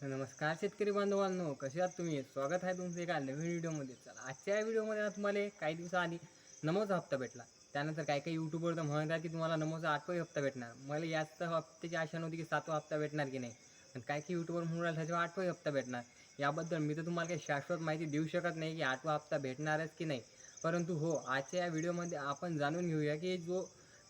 नमस्कार शेतकरी बांधवांनो कसे आहात तुम्ही? स्वागत आहे तुमचं एका नवीन व्हिडिओमध्ये. चला आजच्या या व्हिडिओमध्ये तुम्हाला काही दिवसाआधी नमोचा हप्ता भेटला. त्यानंतर काही काही यूट्यूबवर तर म्हणतात की तुम्हाला नमोचा आठवाही हप्ता भेटणार. मला याच हप्त्याची आशा नव्हती की सातवा हप्ता भेटणार की नाही. आणि काही काही यूट्यूबवर म्हणून राहिलं त्याच्यावर आठवाही हप्ता भेटणार. याबद्दल मी तर तुम्हाला काही शाश्वत माहिती देऊ शकत नाही की आठवा हप्ता भेटणारच की नाही. परंतु हो आजच्या या व्हिडिओमध्ये आपण जाणून घेऊया की जो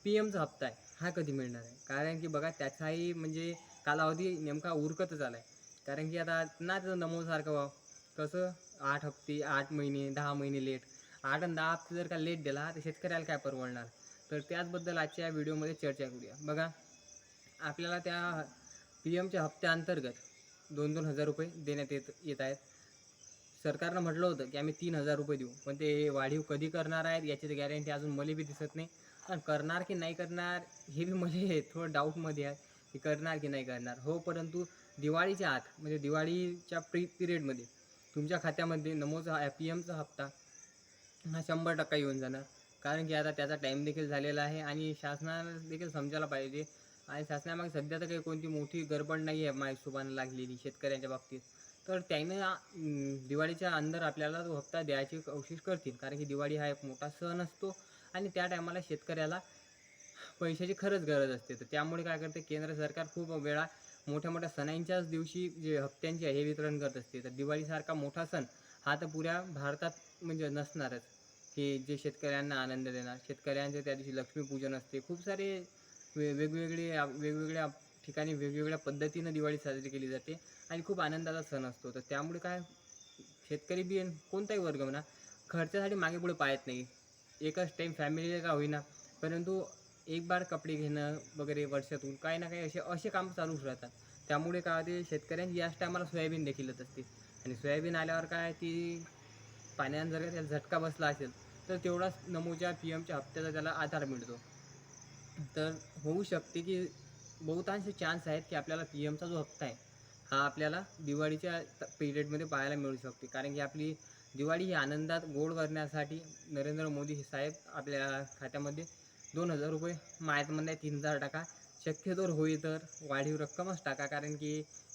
पी एमचा हप्ता आहे हा कधी मिळणार आहे? कारण की बघा त्याचाही म्हणजे कालावधी नेमका उरकतच आला आहे कारण की आता ना त्याचं नमोसारखं भाव कसं? आठ हप्ते आठ महिने दहा महिने लेट आठ आणि दहा हप्ते जर का लेट दिला तर शेतकऱ्याला काय परवडणार? तर त्याचबद्दल आजच्या या व्हिडिओमध्ये चर्चा करूया. बघा आपल्याला त्या पी एमच्या हप्त्याअंतर्गत दोन दोन हजार रुपये देण्यात येत येत आहेत. सरकारनं म्हटलं होतं की आम्ही तीन हजार रुपये देऊ. पण ते वाढीव कधी करणार आहेत याची तर गॅरंटी अजून मला बी दिसत नाही. आणि करणार की नाही करणार हे बी मला थोडं डाऊटमध्ये आहे. की करणार की नाही करणार? हो परंतु दिवाळीच्या आत म्हणजे दिवाळीच्या प्री पिरियडमध्ये तुमच्या खात्यामध्ये नमोचा पी एमचा हप्ता हा शंभर टक्का येऊन जाणार. कारण की आता त्याचा टाईम देखील झालेला आहे आणि शासनाला देखील समजायला पाहिजे. आणि शासनामागे सध्या तर काही कोणती मोठी गडबड नाही आहे मायसोबानं लागलेली शेतकऱ्यांच्या बाबतीत. तर त्यानं दिवाळीच्या अंदर आपल्याला तो हप्ता द्यायची कोशिश करतील. कारण की दिवाळी हा एक मोठा सण असतो आणि त्या टायमाला शेतकऱ्याला पैशाची खरंच गरज असते. तर त्यामुळे काय करते केंद्र सरकार खूप वेळा मोठ्या मोठ्या सणांच्याच दिवशी जे हप्त्यांचे आहे हे वितरण करत असते. तर दिवाळीसारखा मोठा सण हा तर पुऱ्या भारतात म्हणजे नसणारच. की जे शेतकऱ्यांना आनंद देणार. शेतकऱ्यांचे त्या दिवशी लक्ष्मीपूजन असते. खूप सारे वे वेगवेगळे वेगवेगळ्या ठिकाणी वेगवेगळ्या पद्धतीनं दिवाळी साजरी केली जाते आणि खूप आनंदाचा सण असतो. तर त्यामुळे काय शेतकरी बी कोणताही वर्ग म्हणा खर्चासाठी मागे पुढे पाहत नाही. एकच टाईम फॅमिलीला का होईना. परंतु एक बार कपडे घेणं वगैरे वर्षातून काही ना काही असे असे कामं चालूच राहतात. त्यामुळे काय होते शेतकऱ्यांची याच टायमाला सोयाबीन देखील येत असते. आणि सोयाबीन आल्यावर काय ती पाण्यानं जर त्याला झटका बसला असेल तर तेवढाच नमोच्या पी एमच्या हप्त्याचा त्याला आधार मिळतो. तर होऊ शकते की बहुतांश चान्स आहेत की आपल्याला पी एमचा जो हप्ता आहे हा आपल्याला दिवाळीच्या पिरियडमध्ये पाहायला मिळू शकते. कारण की आपली दिवाळी ही आनंदात गोड करण्यासाठी नरेंद्र मोदी हे साहेब आपल्या खात्यामध्ये दोन हजार रुपये. माहीत आहे तीन हजार टाका. शक्यतोवर होई तर वाढीव रक्कमच टाका. कारण की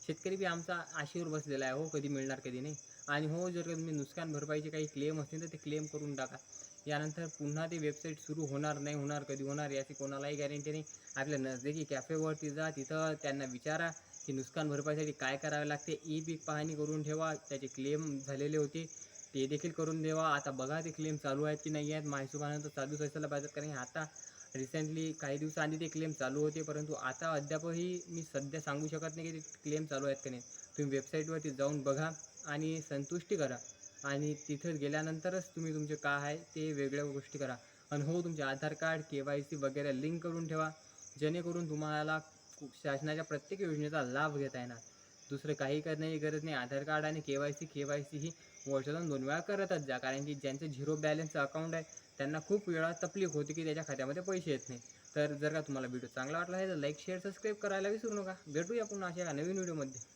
शेतकरी बी आमचा आशीवर बसलेला आहे हो कधी मिळणार कधी नाही. आणि हो जर तुम्ही नुकसान भरपाईचे काही क्लेम असतील तर ते क्लेम करून टाका. यानंतर पुन्हा ते वेबसाईट सुरू होणार नाही होणार कधी होणार याची कोणालाही गॅरंटी नाही. आपल्या नजदीकी कॅफेवरती जा तिथं त्यांना विचारा की नुकसान भरपाईसाठी काय करावे लागते. ई पीक पाहणी करून ठेवा. त्याचे क्लेम झालेले होते. ते देखील करून देवा. आता बघा ते क्लेम चालू आहेत की नाही आहेत. माहिशोबानं तर चालूच असायला पाहिजे कारण आता रिसेंटली काही दिवसाआधी ते क्लेम चालू होते. परंतु आता अद्यापही मी सध्या सांगू शकत नाही की ते क्लेम चालू आहेत की नाही. तुम्ही वेबसाईटवरती जाऊन बघा आणि संतुष्टी करा. आणि तिथं गेल्यानंतरच तुम्ही तुमचे काय आहे ते वेगळ्या गोष्टी करा. आणि हो तुमचे Aadhaar card K Y C वगैरे लिंक करून ठेवा. जेणेकरून तुम्हाला शासनाच्या प्रत्येक योजनेचा लाभ घेता येणार. दुसरं काही करण्याची गरज नाही. आधार कार्ड आणि K Y C K Y C ही वर्षातून दोन वेळा करतच जा. कारण की ज्यांचं झिरो बॅलन्सचं अकाउंट आहे त्यांना खूप वेळा तकलीफ होती की त्याच्या खात्यामध्ये पैसे येत नाही. तर जर का तुम्हाला व्हिडिओ चांगला वाटला आहे तर लाईक शेअर सबस्क्राईब करायला विसरू नका. भेटूया पुन्हा अशा नवीन व्हिडिओमध्ये.